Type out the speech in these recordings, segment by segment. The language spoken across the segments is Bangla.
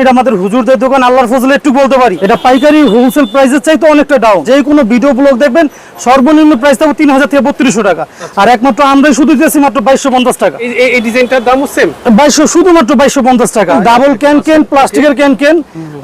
এটা আমাদের হুজুরদের দোকান আল্লাহর ফজলে একটু বলতে পারি। এটা পাইকারি হোলসেল প্রাইসের চাইতে অনেকটা ডাউন যে কোনো ভিডিও ব্লগ দেখবেন সর্বনিম্ন প্রাইস থাকবে তিন হাজার থেকে বত্রিশশো টাকা। আর একমাত্র আমরাই শুধু দিয়েছি মাত্র বাইশশো পঞ্চাশ টাকা। এই ডিজাইনটার দাম সেম বাইশশো শুধুমাত্র বাইশশো পঞ্চাশ টাকা। ডাবল ক্যান ক্যান প্লাস্টিকের ক্যান ক্যান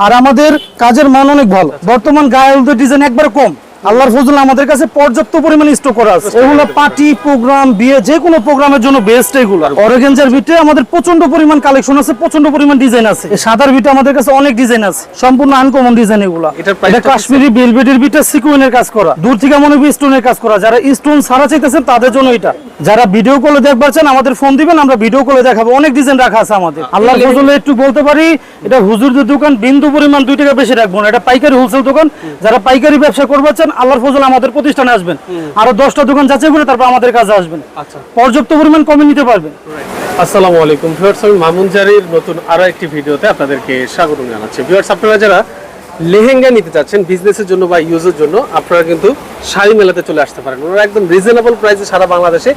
আর আমাদের কাজের মান অনেক ভালো। বর্তমান গায়ে ডিজাইন একবার কম। আল্লাহর ফজল আমাদের কাছে পর্যাপ্ত পরিমাণে স্টক করা আছে। এগুলো পার্টি প্রোগ্রাম বিয়ে যে কোনো প্রোগ্রামের জন্য বেস্ট এগুলো। অরেগেঞ্জার ভিতরে আমাদের প্রচণ্ড পরিমাণ কালেকশন আছে প্রচণ্ড পরিমাণ ডিজাইন আছে। সাদার ভিতরে আমাদের কাছে অনেক ডিজাইন আছে সম্পূর্ণ আনকমন ডিজাইন এগুলো। এটা কাশ্মীরি বেলভেটের ভিতরে সিকুয়েনের কাজ করা। দূর থেকে মনে হবে স্টোনের কাজ করা। যারা স্টোন সারা চাইতেছেন তাদের জন্য এটা। যারা ভিডিও কলে দেখবার চান আমাদের ফোন দিবেন আমরা ভিডিও কলে দেখাবো। অনেক ডিজাইন রাখা আছে আমাদের। আল্লাহর ফজলে একটু বলতে পারি এটা হুজুরদের দোকান বিন্দু পরিমাণ দুই টাকা বেশি রাখব না। এটা পাইকারি হোলসেল দোকান। যারা পাইকারি ব্যবসা করবার চান আল্লাহর ফজল আমাদের প্রতিষ্ঠানে আসবেন। আরও দশটা দোকান যাচাই করে তারপর আমাদের কাছে আসবেন। আচ্ছা। পর্যাপ্ত পরিমাণ কমে নিতে পারবেন। আসসালামু আলাইকুম ভিউয়ার্স আমি মামুন জারির নতুন আরও একটি ভিডিওতে আপনাদেরকে স্বাগত জানাচ্ছি। ভিউয়ার্স আপনারা যারা লেহেঙ্গা নিতে চাচ্ছেন বিজনেসের জন্য বা ইউজের জন্য আপনারা কিন্তু শাড়ি মেলাতে চলে আসতে পারেন। ওনারা একদম রিজনেবল প্রাইসে সারা বাংলাদেশে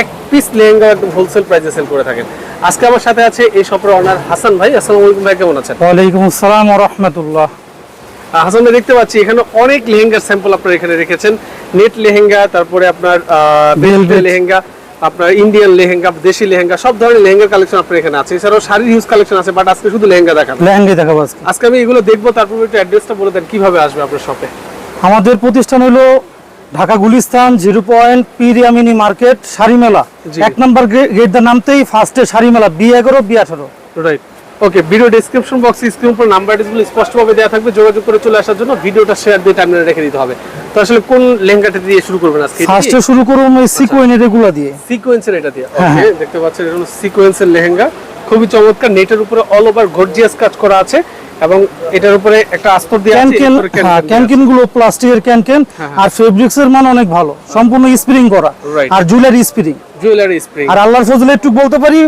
এক পিস লেহেঙ্গা একদম হোলসেল প্রাইসে সেল করে থাকেন। আজকে আমার সাথে আছে এই শপের অনার হাসান ভাই। আসসালামু আলাইকুম ভাই কেমন আছেন? ওয়ালাইকুম আসসালাম রহমতুল্লাহ। আহ, হাসান দেখতে পাচ্ছি এখানে অনেক লেহেঙ্গার স্যাম্পল আপনারা এখানে রেখেছেন। নেট লেহেঙ্গা তারপরে আপনার। লেহেঙ্গা আপনার ইন্ডিয়ান লেহেঙ্গা দেশি লেহেঙ্গা সব ধরনের লেহেঙ্গা কালেকশন আপনার এখানে আছে। এছাড়াও শাড়ির হিউজ কালেকশন আছে বাট আজকে শুধু লেহেঙ্গা দেখান লেহেঙ্গা দেখাবো আজকে। আজকে আমি এগুলো দেখব তারপর একটু অ্যাড্রেসটা বলে দেন কীভাবে আসবে আপনার শপে আমাদের প্রতিষ্ঠান হলো ঢাকা গুলিস্তান জিরো পয়েন্ট পিরিয়ামিনি মার্কেট শাড়ি মেলা এক নম্বর গেট দা নামতেই ফার্স্টে শাড়ি মেলা বি এগারো বি আঠারো। রাইট ওকে ভিডিও ডেসক্রিপশন বক্সে স্ক্রিন উপর নাম্বারগুলো স্পষ্টভাবে দেওয়া থাকবে যোগাযোগ করে চলে আসার জন্য ভিডিওটা শেয়ার দিয়ে টাইমলাইনে রেখে দিতে হবে। তো আসলে কোন লেহেঙ্গাটা দিয়ে শুরু করবেন আজকে? ফার্স্টে শুরু করুন ওই সিকোয়েনের এগুলা দিয়ে। সিকোয়েন্সের এটা দিয়ে। হ্যাঁ, ওকে দেখতে পাচ্ছেন এটা হলো সিকোয়েন্সের লেহেঙ্গা। খুবই চমৎকার নেটের উপরে অল ওভার গর্জিয়াস কাজ করা আছে। এবং এটার উপরে একটা আস্তর দিয়ে ক্যান আছে ক্যান এরপরে ক্যান হ্যাঁ গুলো প্লাস্টিকের ক্যান ক্যান হ্যাঁ, আর ফেব্রিক্স এর মান অনেক ভালো। সম্পূর্ণ স্প্রিং করা আর জুয়েলারি স্প্রিং। Jewellery spring. আর আল্লাহর ফজলে একটু বলতে পারি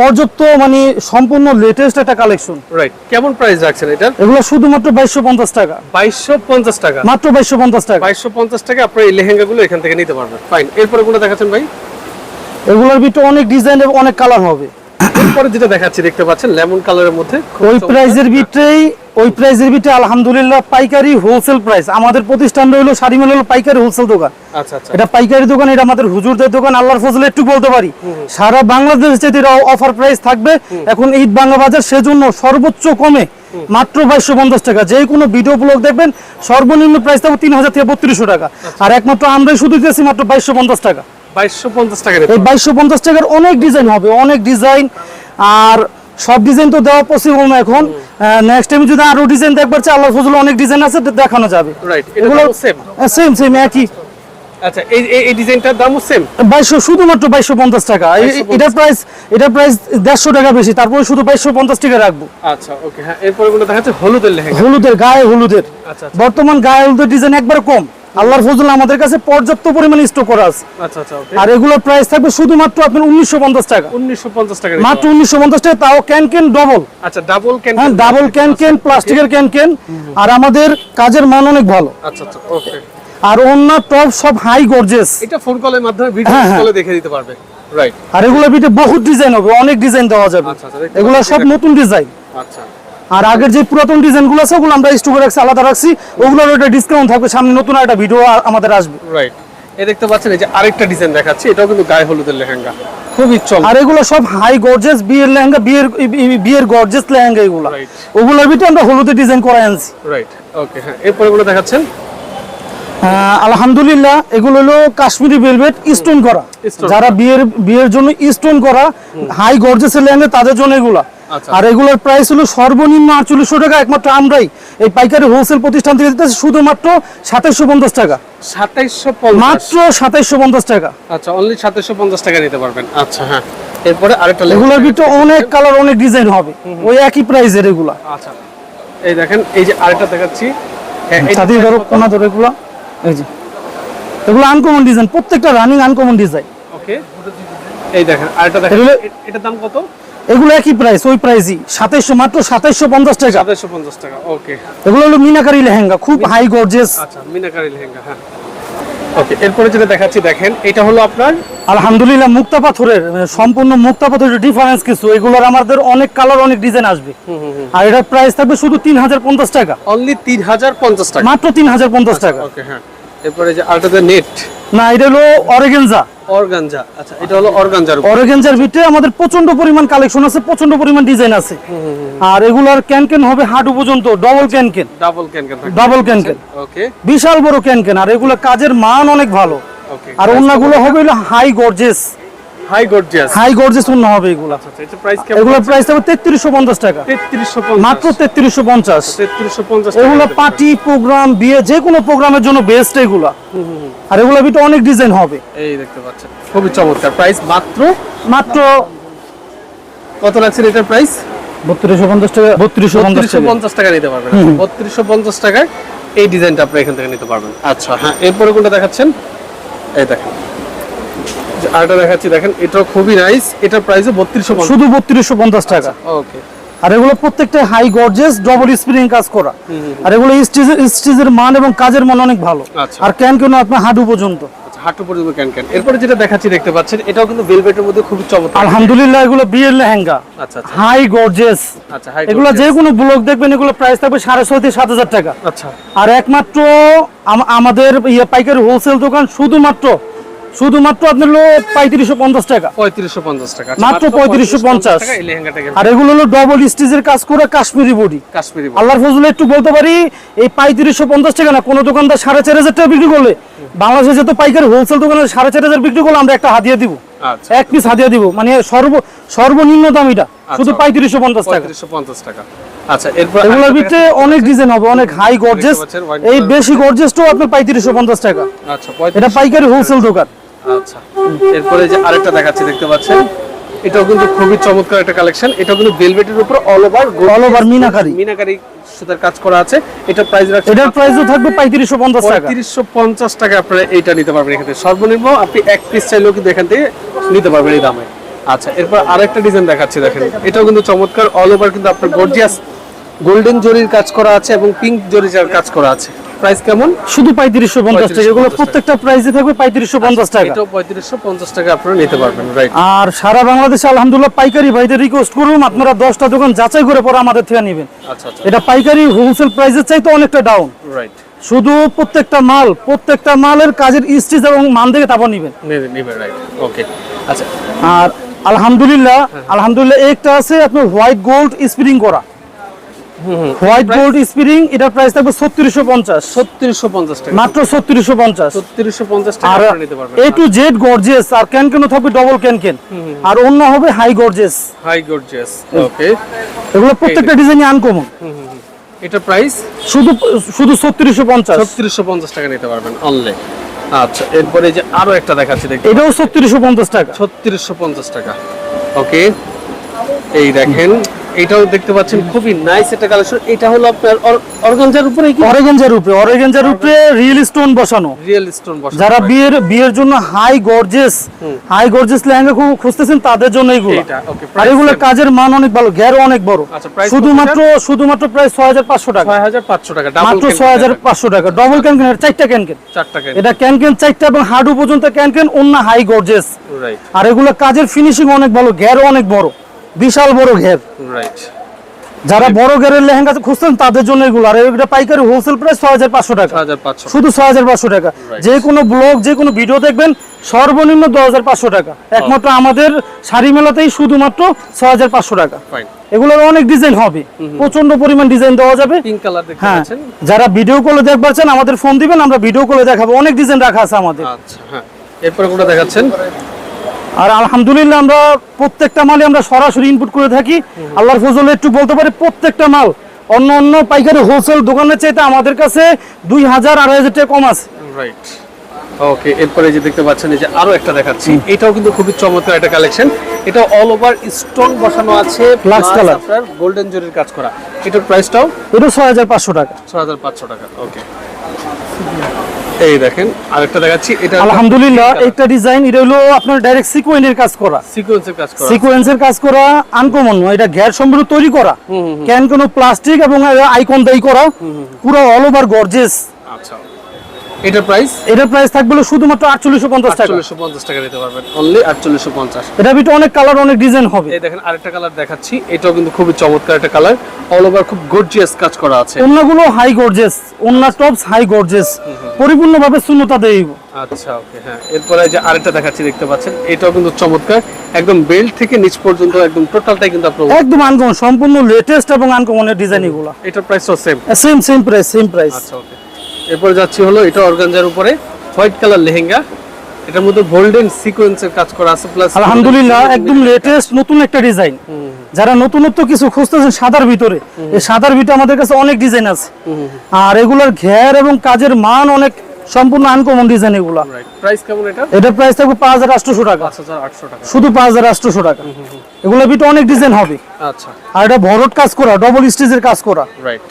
পর্যাপ্ত মানে সম্পূর্ণ লেটেস্ট একটা কালেকশন রাইট কেমন প্রাইস রাখছেন এটার? এগুলো শুধুমাত্র বাইশশো পঞ্চাশ টাকা। বাইশশো পঞ্চাশ টাকা? মাত্র বাইশশো পঞ্চাশ টাকা। বাইশশো পঞ্চাশ টাকা আপনার এই লেহেঙ্গাগুলো এখান থেকে নিতে পারবেন। ফাইন এরপরে কোনটা দেখাচ্ছেন ভাই? এগুলোর ভিতরে অনেক ডিজাইন এবং অনেক কালার হবে। এরপরে যেটা দেখাচ্ছি দেখতে পাচ্ছেন লেমন কালারের মধ্যে ওই প্রাইজের ভিতরেই ওই প্রাইজের ভিতরে আলহামদুলিল্লাহ পাইকারি হোলসেল প্রাইস আমাদের প্রতিষ্ঠান হলো হলো পাইকারি হোলসেল দোকান। আচ্ছা আচ্ছা। এটা পাইকারি দোকান এটা আমাদের হুজুরদের দোকান আল্লাহর ফজলে একটু বলতে পারি। সারা বাংলাদেশ যেতে অফার প্রাইস থাকবে। এখন ঈদ বাংলা বাজার সেজন্য সর্বোচ্চ কমে মাত্র বাইশশো পঞ্চাশ টাকা। যে কোনো ভিডিও ব্লগ দেখবেন সর্বনিম্ন প্রাইস থাকবে তিন হাজার থেকে বত্রিশশো টাকা। আর একমাত্র আমরাই শুধু দিয়েছি মাত্র বাইশশো পঞ্চাশ টাকা। বাইশশো পঞ্চাশ টাকা এই টাকার অনেক ডিজাইন হবে অনেক ডিজাইন আর সব ডিজাইন তো দেওয়া পসিবল না এখন। নেক্সট টাইম যদি আরও ডিজাইন দেখবার চাই আল্লাহ ফজল অনেক ডিজাইন আছে তো দেখানো যাবে। রাইট এগুলো এগুলো সেম সেম সেম একই। আচ্ছা এই এই- ডিজাইনটার দামও সেম শুধুমাত্র টাকা। 2250 এটার প্রাইস এটার প্রাইস দেড়শো টাকা বেশি তারপরে শুধু বাইশশো পঞ্চাশ টাকা রাখব। আচ্ছা ওকে হ্যাঁ এরপরে গুলো দেখাচ্ছে হলুদের লেহেঙ্গা। হলুদের গায়ে হলুদের। আচ্ছা আচ্ছা। বর্তমান গায়ে হলুদের ডিজাইন একবার কম। আল্লাহর ফজল আমাদের কাছে পর্যাপ্ত পরিমাণে স্টক করা আছে। আচ্ছা আচ্ছা আর এগুলোর প্রাইস থাকবে শুধুমাত্র আপনার উনিশশো পঞ্চাশ টাকা। উনিশশো পঞ্চাশ টাকা মাত্র উনিশশো পঞ্চাশ টাকা তাও ক্যান ক্যান ডবল আচ্ছা ডাবল ক্যান হ্যাঁ ডাবল ক্যান ক্যান প্লাস্টিকের ক্যান ক্যান আর আমাদের কাজের মান অনেক ভালো। আচ্ছা আচ্ছা ওকে আর অন্য টপ সব হাই গর্জেস এটা ফোন কলের মাধ্যমে ভিডিও হ্যাঁ, হ্যাঁ। কলে দেখে দিতে পারবে। রাইট আর এগুলোর ভিতরে বহুত ডিজাইন হবে অনেক ডিজাইন দেওয়া যাবে। আচ্ছা, আচ্ছা, এগুলো সব নতুন ডিজাইন আচ্ছা। আর আগের যে পুরাতন ডিজাইনগুলো আছে ওগুলো আমরা স্টকে রাখছি আলাদা রাখছি ওগুলোর একটা ডিসকাউন্ট থাকবে। সামনে নতুন একটা ভিডিও আমাদের আসবে। রাইট এ দেখতে পাচ্ছেন এই যে আরেকটা ডিজাইন দেখাচ্ছি এটাও কিন্তু গায়ে হলুদের লেহেঙ্গা। খুবই চল আর এগুলো সব হাই গর্জেস বিয়ের লেহেঙ্গা বিয়ের বিয়ের গর্জেস লেহেঙ্গা এগুলো। Right. ওগুলোর ভিতরে আমরা হলুদের ডিজাইন আনছি। রাইট ওকে হ্যাঁ এরপরে গুলো দেখাচ্ছেন আলহামদুলিল্লাহ এগুলো হলো কাশ্মীরি ভেলভেট স্টোন করা। যারা বিয়ের বিয়ের জন্য স্টোন করা হাই গর্জেসের লেহেঙ্গা তাদের জন্য এগুলা। আর এগুলোর প্রাইস হলো সর্বনিম্ন আটচল্লিশশো টাকা একমাত্র আমরাই এই পাইকারি হোলসেল প্রতিষ্ঠান থেকে দিতেছি শুধুমাত্র সাতাইশশো পঞ্চাশ টাকা। সাতাইশশো মাত্র সাতাইশশো পঞ্চাশ টাকা। আচ্ছা অনলি সাতাইশশো পঞ্চাশ টাকা নিতে পারবেন। আচ্ছা হ্যাঁ। এরপরে আরেকটা এগুলোর ভিতরে অনেক কালার অনেক ডিজাইন হবে। ওই একই প্রাইসের এগুলা। আচ্ছা। এই দেখেন এই যে আরেকটা দেখাচ্ছি। হ্যাঁ ধরো কোনা ধরো এগুলা। এই যে। এগুলো আনকমন ডিজাইন প্রত্যেকটা রানিং আনকমন ডিজাইন ওকে এই দেখেন আরেকটা দেখেন। এটার দাম কত? এগুলো একই প্রাইস ওই প্রাইসই সাতাইশশো মাত্র সাতাইশশো পঞ্চাশ টাকা। সাতাইশশো পঞ্চাশ টাকা ওকে এগুলো হলো মিনাকারি লেহেঙ্গা খুব হাই গর্জেস আচ্ছা মিনাকারি লেহেঙ্গা হ্যাঁ। ওকে এরপরে যেটা দেখাচ্ছি দেখেন এটা হলো আপনার আলহামদুলিল্লাহ মুক্তা পাথরের সম্পূর্ণ মুক্তা পাথরের ডিফারেন্স কিছু এগুলোর আমাদের অনেক কালার অনেক ডিজাইন আসবে। আর এটার প্রাইস থাকবে শুধু তিন হাজার পঞ্চাশ টাকা। অনলি তিন হাজার পঞ্চাশ টাকা। মাত্র তিন হাজার পঞ্চাশ টাকা। ওকে হ্যাঁ। এরপরে যে আলটাতে নেট না এটা হলো অরেগেনজা। অর্গানজা আচ্ছা এটা হলো অর্গানজার অরেগেনজার ভিতরে আমাদের প্রচণ্ড পরিমাণ কালেকশন আছে প্রচণ্ড পরিমাণ ডিজাইন আছে। আর এগুলার ক্যান ক্যান হবে হাঁটু পর্যন্ত double can can double can can double can can okay বিশাল বড় ক্যানকেন ক্যান আর এগুলো কাজের মান অনেক ভালো। আর অন্যগুলো হবে high gorgeous high gorgeous high অন্য হবে এগুলো? আচ্ছা প্রাইস কেমন এগুলোর প্রাইস হবে তেত্রিশশো পঞ্চাশ টাকা। 3350 মাত্র তেত্রিশশো পঞ্চাশ। 3350 এগুলো পার্টি প্রোগ্রাম বিয়ে যে কোনো প্রোগ্রামের জন্য বেস্ট এগুলা। আর এগুলোর ভিতরে অনেক ডিজাইন হবে। এই দেখতে পাচ্ছেন খুবই চমৎকার। প্রাইস মাত্র? মাত্র কত লাগছে এটার প্রাইস বত্রিশশো পঞ্চাশ টাকা বত্রিশশো পঞ্চাশ বত্রিশশো পঞ্চাশ টাকা নিতে পারবেন। বত্রিশশো পঞ্চাশ টাকায় এই ডিজাইনটা আপনি এখান থেকে নিতে পারবেন। আচ্ছা হ্যাঁ এরপরে কোনটা দেখাচ্ছেন? এই দেখেন। আরেকটা দেখাচ্ছি দেখেন এটাও খুবই নাইস এটার প্রাইসও বত্রিশশো শুধু বত্রিশশো পঞ্চাশ টাকা। ওকে আর এগুলো প্রত্যেকটা হাই গর্জেস ডবল স্প্রিং কাজ করা। আর এগুলো মান এবং কাজের মান অনেক ভালো। আচ্ছা। আর ক্যান কেন আপনার হাঁটু পর্যন্ত। আচ্ছা হাঁটু পর্যন্ত ক্যান ক্যান এরপরে যেটা দেখাচ্ছি দেখতে পাচ্ছেন এটাও কিন্তু ভেলভেটের মধ্যে খুবই চমৎকার। আলহামদুলিল্লাহ এগুলো বিয়ের লেহেঙ্গা আচ্ছা আচ্ছা। হাই গর্জেস আচ্ছা হাই এগুলো যে কোনো ব্লগ দেখবেন এগুলো প্রাইস থাকবে সাড়ে ছয় থেকে সাত হাজার টাকা। আচ্ছা। আর একমাত্র আমাদের ইয়ে পাইকারি হোলসেল দোকান শুধুমাত্র শুধুমাত্র আপনার হলো পঁয়ত্রিশশো পঞ্চাশ টাকা। পঁয়ত্রিশশো পঞ্চাশ টাকা। আচ্ছা, মাত্র 3550 টাকা এই লেহেঙ্গাটাকে আর এগুলো হলো ডবল স্টিচের কাজ করে কাশ্মীরি বডি কাশ্মীরি আল্লাহর ফজলে একটু বলতে পারি এই পঁয়ত্রিশশো পঞ্চাশ টাকা না কোনো দোকানদার সাড়ে চার হাজার টাকা বিক্রি করলে বাংলাদেশে যত পাইকারি হোলসেল দোকানে সাড়ে চার হাজার বিক্রি করলে আমরা একটা হাদিয়া দিব। আচ্ছা। এক পিস হাদিয়া দিব। মানে সর্ব সর্বনিম্ন দাম এটা। শুধু পঁয়ত্রিশশো পঞ্চাশ টাকা। পঞ্চাশ টাকা। আচ্ছা এরপর এগুলোর ভিতরে অনেক ডিজাইন হবে অনেক হাই গর্জেস এই। বেশি গর্জেসটাও আপনার পঁয়ত্রিশশো পঞ্চাশ টাকা। আচ্ছা এটা পাইকারি হোলসেল দোকান। আচ্ছা। এরপরে যে আরেকটা দেখাচ্ছি দেখতে পাচ্ছেন? এটাও কিন্তু খুবই চমৎকার একটা কালেকশন এটাও কিন্তু ভেলভেটের উপর all over All over meenakari. Meenakari সুতার কাজ করা আছে। এটা প্রাইস রাখছে এটার প্রাইসও থাকবে পঁয়ত্রিশশো পঞ্চাশ টাকা। আপনারা এইটা নিতে পারবেন এখান সর্বনিম্ন আপনি এক পিস চাইলেও কিন্তু এখান থেকে নিতে পারবেন এই দামে। আচ্ছা এরপর আরেকটা ডিজাইন দেখাচ্ছি দেখেন। এটাও কিন্তু চমৎকার। অল ওভার কিন্তু আপনার গর্জিয়াস গোল্ডেন জরির কাজ করা আছে এবং পিঙ্ক জরির কাজ করা আছে। প্রাইস কেমন? শুধু পঁয়ত্রিশশো পঞ্চাশ টাকা। এগুলো প্রত্যেকটা প্রাইসে থাকবে পঁয়ত্রিশশো পঞ্চাশ টাকা। টাকা আপনারা নিতে পারবেন রাইট আর সারা বাংলাদেশে আলহামদুলিল্লাহ পাইকারি ভাইদের রিকোয়েস্ট করুন আপনারা দশটা দোকান যাচাই করে পরে আমাদের থেকে নেবেন। আচ্ছা আচ্ছা। এটা পাইকারি হোলসেল প্রাইসের চাইতে অনেকটা ডাউন রাইট শুধু প্রত্যেকটা মাল প্রত্যেকটা মালের কাজের স্টিচ এবং মান দেখে তারপর নেবেন। নেবে রাইট ওকে আচ্ছা। আর আলহামদুলিল্লাহ আলহামদুলিল্লাহ একটা আছে আপনার হোয়াইট গোল্ড স্প্রিং করা। হোয়াইট গোল্ড স্প্রিং এটার প্রাইস থাকবে ছত্রিশশো পঞ্চাশ। ছত্রিশশো পঞ্চাশ টাকা। মাত্র ছত্রিশশো পঞ্চাশ। ছত্রিশশো পঞ্চাশ টাকা আর নিতে পারবেন। এ টু জেড গর্জেস আর ক্যান কেন থাকবে ডবল ক্যান ক্যান আর অন্য হবে high gorgeous high gorgeous okay এগুলো প্রত্যেকটা ডিজাইনই আনকমন এটা প্রাইস শুধু শুধু ছত্রিশশো পঞ্চাশ। ছত্রিশশো পঞ্চাশ টাকা নিতে পারবেন অনলি আচ্ছা এরপরে যে আরও একটা দেখাচ্ছি দেখি। এটাও ছত্রিশশো পঞ্চাশ টাকা। ছত্রিশশো পঞ্চাশ টাকা ওকে এই দেখেন এটাও দেখতে পাচ্ছেন খুবই নাইস একটা কালেকশন এটা হলো আপনার অর্গানজার উপরে কি? অরেগেঞ্জার উপরে অরেগেঞ্জার উপরে রিয়েল স্টোন বসানো। রিয়েল স্টোন বসা যারা বিয়ের বিয়ের জন্য high gorgeous high gorgeous lehenga খুব খুঁজতেছেন তাদের জন্য এগুলো আর এগুলো কাজের মান অনেক ভালো গ্যারো অনেক বড়। আচ্ছা, শুধুমাত্র শুধুমাত্র প্রায় ছয় হাজার পাঁচশো টাকা। ছয় হাজার পাঁচশো টাকা ডাবল মাত্র ছয় হাজার পাঁচশো টাকা। ডবল ক্যান ক্যান চারটা ক্যান ক্যান চারটা কেন এটা ক্যান ক্যান চারটা এবং হাডু পর্যন্ত ক্যান ক্যান অন্য হাই গর্জেস রাইট আর এগুলো কাজের ফিনিশিং অনেক ভালো ঘেরও অনেক বড়। বিশাল বড় ঘের। রাইট যারা বড় ঘেরের লেহেঙ্গা খুঁজছেন তাদের জন্য এগুলো। আর এটা পাইকারি হোলসেল প্রাইস ছয় হাজার পাঁচশো টাকা। শুধু ছয় হাজার পাঁচশো টাকা। যে কোনো ব্লগ যে কোনো ভিডিও দেখবেন সর্বনিম্ন দশ হাজার পাঁচশো টাকা। একমাত্র আমাদের শাড়ি মেলাতেই শুধুমাত্র ছয় হাজার পাঁচশো টাকা। এগুলোর অনেক ডিজাইন হবে। প্রচণ্ড পরিমাণ ডিজাইন দেওয়া যাবে। হ্যাঁ। যারা ভিডিও কলে দেখবার চান আমাদের ফোন দিবেন আমরা ভিডিও কলে দেখাবো। অনেক ডিজাইন রাখা আছে আমাদের। আচ্ছা হ্যাঁ। এরপরে কোনটা দেখাচ্ছেন। আর আলহামদুলিল্লাহ আমরা প্রত্যেকটা মালে আমরা সরাসরি ইনপুট করে থাকি। আল্লাহর ফজলে একটু বলতে পারি প্রত্যেকটা মাল অন্য অন্য পাইকারি হোলসেল দোকানের চাইতে আমাদের কাছে দুই হাজার আড়াই হাজার টাকা কম আছে। রাইট ওকে এরপরে যে দেখতে পাচ্ছেন এই যে আরও একটা দেখাচ্ছি। এটাও কিন্তু খুবই চমৎকার একটা কালেকশন এটা অল ওভার স্টোন বসানো আছে plus color। আপনার গোল্ডেন জরির কাজ করা। এটার প্রাইসটাও এটা ছয় হাজার পাঁচশো টাকা। ছয় হাজার পাঁচশো টাকা ওকে এই দেখেন আরেকটা দেখাচ্ছি এটা আলহামদুলিল্লাহ একটা ডিজাইন এটা হলো আপনার ডাইরেক্ট সিকোয়েন্সের কাজ করা। সিকোয়েন্সের কাজ করা। সিকোয়েন্সের কাজ করা আনকমন এটা ঘের সম্পূর্ণ তৈরি করা। ক্যান কোনো প্লাস্টিক এবং আইকন দেই করা পুরো অল ওভার গর্জেস আচ্ছা। এটার প্রাইস এটার প্রাইস থাকবে শুধুমাত্র আটচল্লিশশো পঞ্চাশ টাকা। আটচল্লিশশো পঞ্চাশ টাকা নিতে পারবেন। অনলি আটচল্লিশশো পঞ্চাশ। এটা ভিতরে অনেক কালার অনেক ডিজাইন হবে। এই দেখেন আরেকটা কালার দেখাচ্ছি। এটাও কিন্তু খুবই চমৎকার একটা কালার অল ওভার খুব গর্জিয়াস কাজ করা আছে। অন্যগুলো হাই গর্জেস অন্য টপস হাই গর্জেস পরিপূর্ণভাবে শূন্যতা আচ্ছা ওকে হ্যাঁ। এরপরে যে আরেকটা দেখাচ্ছি দেখতে পাচ্ছেন? এটাও কিন্তু চমৎকার। একদম বেল্ট থেকে নিচ পর্যন্ত একদম টোটালটাই কিন্তু আপনার একদম আনকমন সম্পূর্ণ লেটেস্ট এবং আনকমনের ডিজাইন এগুলো। এটার প্রাইসও same same same price same price আচ্ছা ওকে এরপরে যাচ্ছি হলো এটা অর্গানজার উপরে হোয়াইট কালার লেহেঙ্গা। এটার মধ্যে গোল্ডেন সিকোয়েন্সের কাজ করা আছে প্লাস আলহামদুলিল্লাহ একদম লেটেস্ট নতুন একটা ডিজাইন যারা নতুনত্ব কিছু খুঁজতেছেন সাদার ভিতরে এই সাদার ভিতরে আমাদের কাছে অনেক ডিজাইন আছে। আর এগুলোর ঘের এবং কাজের মান অনেক সম্পূর্ণ আনকমন ডিজাইন এগুলা। প্রাইস কেমন এটা? এটার প্রাইস থাকবে পাঁচ হাজার আটশোশো টাকা। পাঁচ হাজার আটশো টাকা। শুধু পাঁচ হাজার আটশোশো টাকা। এগুলোর ভিতরে অনেক ডিজাইন হবে। আচ্ছা। আর এটা ভরট কাজ করা ডবল স্টেজের কাজ করা। রাইট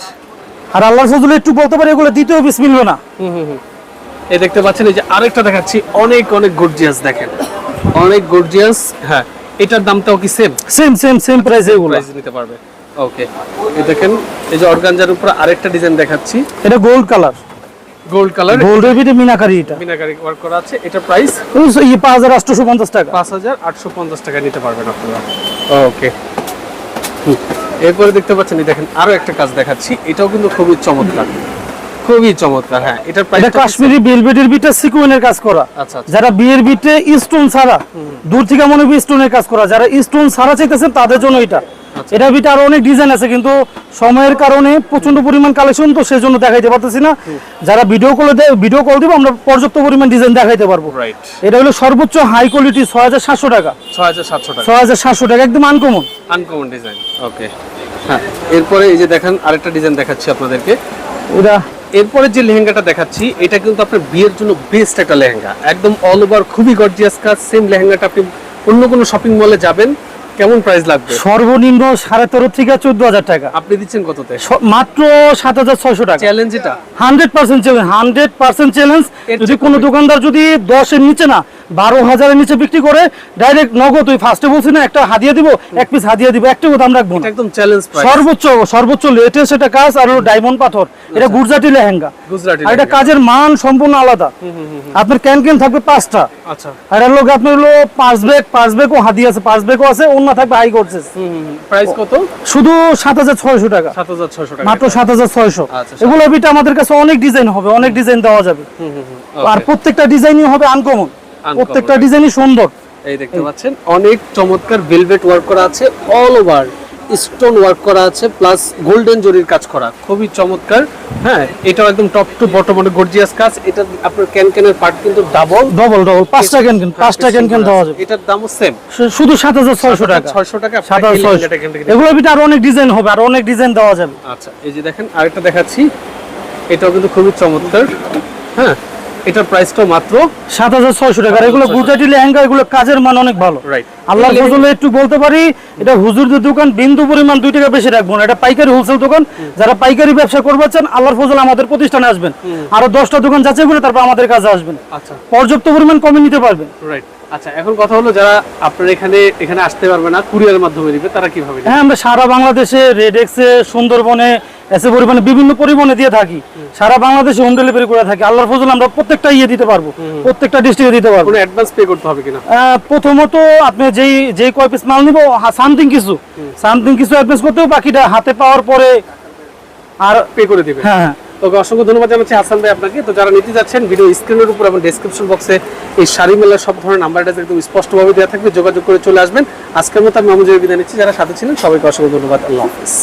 আর আল্লাহ ফজলে একটু বলতে পারি এগুলো দ্বিতীয় পিস মিলবে না এই দেখতে পাচ্ছেন এই যে আরেকটা দেখাচ্ছি অনেক অনেক গর্জিয়াস দেখেন। অনেক গর্জিয়াস হ্যাঁ এটার দামটাও কি same same same same price এগুলো। প্রাইস নিতে পারবে। ওকে এই দেখেন এই যে অর্গানজার উপর আরেকটা ডিজাইন দেখাচ্ছি। এটা গোল্ড কালার গোল্ড কালার গোল্ডের ভিতরে মিনাকারি এটা। মিনাকারি ওয়ার্ক করা আছে। এটা প্রাইস এই পাঁচ হাজার আটশোশো পঞ্চাশ টাকা। পাঁচ হাজার আটশো পঞ্চাশ টাকা নিতে পারবেন আপনারা। ওকে এরপরে দেখতে পাচ্ছেন দেখেন আরও একটা কাজ দেখাচ্ছি। এটাও কিন্তু খুবই চমৎকার। খুবই চমৎকার হ্যাঁ এটার প্রাইস এটা কাশ্মীরি বেলভেটের বিটা সিকুয়েনের কাজ করা। আচ্ছা আচ্ছা। যারা বিয়ের বিটে স্টোন ছাড়া দূর থেকে মনে হবে স্টোনের কাজ করা। যারা স্টোন ছাড়া চাইতেছেন তাদের জন্য এটা। আচ্ছা। এটা বিটে আরও অনেক ডিজাইন আছে কিন্তু সময়ের কারণে প্রচণ্ড পরিমাণ কালেকশন তো সেজন্য দেখাইতে পারতেছি না। যারা ভিডিও কলে ভিডিও কল দিব আমরা পর্যাপ্ত পরিমাণ ডিজাইন দেখাইতে পারব। এটা হলো সর্বোচ্চ হাই কোয়ালিটি ছয় হাজার সাতশো টাকা। ছয় হাজার সাতশো টাকা। ছয় হাজার সাতশো টাকা একদম আনকমন আনকমন ডিজাইন ওকে হ্যাঁ এরপরে এই যে দেখেন আরেকটা ডিজাইন দেখাচ্ছি আপনাদেরকে। এটা এরপরে যে লেহেঙ্গাটা দেখাচ্ছি এটা কিন্তু আপনার বিয়ের জন্য বেস্ট একটা লেহেঙ্গা। একদম অল ওভার খুবই গর্জিয়াস কাজ সেম লেহেঙ্গাটা আপনি অন্য কোনো শপিং মলে যাবেন কেমন প্রাইস লাগবে? সর্বনিম্ন সাড়ে তেরো থেকে চোদ্দ হাজার টাকা। আপনি দিচ্ছেন কততে? মাত্র সাত হাজার ছয়শো টাকা। চ্যালেঞ্জ এটা? Hundred percent challenge hundred percent challenge যদি কোনো দোকানদার যদি দশের নিচে না বারো হাজারের নিচে বিক্রি করে ডাইরেক্ট নগদ তুই ফার্স্টে বলছি না একটা হাদিয়া দিব এক পিস হাদিয়া দিব একটা দাম রাখব একদম চ্যালেঞ্জ সর্বোচ্চ সর্বোচ্চ লেটেস্ট এটা কাজ আর হলো ডায়মন্ড পাথর। এটা গুজরাটি লেহেঙ্গা। গুজরাটি আর এটা কাজের মান সম্পূর্ণ আলাদা। আপনার ক্যান ক্যান থাকবে পাঁচটা। আচ্ছা। আর লোক আপনার হলো পাঁচ ব্যাগ পাঁচ ব্যাগও হাদিয়া আছে পাঁচ ব্যাগও আছে অন্য থাকবে হাই করছে প্রাইস কত? শুধু সাত হাজার ছয়শো টাকা। সাত হাজার ছয়শো টাকা। মাত্র সাত হাজার ছয়শো। আচ্ছা, এগুলো বিটা আমাদের কাছে অনেক ডিজাইন হবে অনেক ডিজাইন দেওয়া যাবে। আর প্রত্যেকটা ডিজাইনই হবে আনকমন প্রত্যেকটা ডিজাইনই সুন্দর। এই দেখতে পাচ্ছেন অনেক চমৎকার ভেলভেট ওয়ার্ক করা আছে অল ওভার স্টোন ওয়ার্ক করা আছে প্লাস গোল্ডেন জরির কাজ করা খুবই চমৎকার। হ্যাঁ এটাও একদম টপ টু বটম মানে গর্জিয়াস কাজ এটা আপনার ক্যান ক্যানের পার্ট কিন্তু ডাবল ডবল ডবল পাঁচটা ক্যান ক্যান পাঁচটা ক্যান ক্যান দেওয়া যাবে এটার দামও সেম শুধু সাত হাজার ছয়শো টাকা। ছয়শো টাকা সাত হাজার ছয়শো। এগুলো বিটা আরও অনেক ডিজাইন হবে আর অনেক ডিজাইন দেওয়া যাবে। আচ্ছা এই যে দেখেন আরেকটা দেখাচ্ছি। এটাও কিন্তু খুবই চমৎকার। হ্যাঁ এটার প্রাইসটাও মাত্র সাত হাজার ছয়শো টাকা। আর এগুলো গুজরাটি লেহেঙ্গা এগুলো কাজের মান অনেক ভালো। রাইট আল্লাহ ফজলে একটু বলতে পারি এটা হুজুরদের দোকান বিন্দু পরিমাণ দুই টাকা বেশি রাখব না। এটা পাইকারি হোলসেল দোকান। যারা পাইকারি ব্যবসা করবে চান আল্লাহর ফজল আমাদের প্রতিষ্ঠানে আসবেন। আরও দশটা দোকান যাচাই করে তারপর আমাদের কাছে আসবেন। আচ্ছা। পর্যাপ্ত পরিমাণ কমে নিতে পারবেন। রাইট আচ্ছা এখন কথা হলো যারা আপনার এখানে এখানে আসতে পারবে না কুরিয়ারের মাধ্যমে নিবে তারা কীভাবে? হ্যাঁ আমরা সারা বাংলাদেশে রেডেক্সে সুন্দরবনে এসে পরিমাণে বিভিন্ন পরিবহনে দিয়ে থাকি। সারা বাংলাদেশে হোম ডেলিভারি করে থাকি। আল্লাহর ফজল আমরা প্রত্যেকটা ইয়ে দিতে পারব। প্রত্যেকটা ডিস্ট্রিক্টে দিতে পারব। অ্যাডভান্স পে করতে হবে কিনা? প্রথমত আপনি যেই যেই কয় পিস মাল নিবো সামথিং কিছু। সামথিং কিছু অ্যাডভান্স করতে হবে বাকিটা হাতে পাওয়ার পরে আর পে করে দিবে হ্যাঁ হ্যাঁ। অসংখ্য ধন্যবাদ জানাচ্ছি হাসান ভাই আপনাকে। তো যারা নিতে যাচ্ছেন ভিডিও স্ক্রিনের উপর এবং ডেসক্রিপশন বক্সে এই শাড়ি মেলার সব ধরনের নাম্বারটা একদম স্পষ্টভাবে দেওয়া থাকবে। যোগাযোগ করে চলে আসবেন। আজকের মতো আমি মামুজের বিদায় নিচ্ছি। যারা সাথে ছিলেন সবাইকে অসংখ্য ধন্যবাদ। আল্লাহ হাফিজ।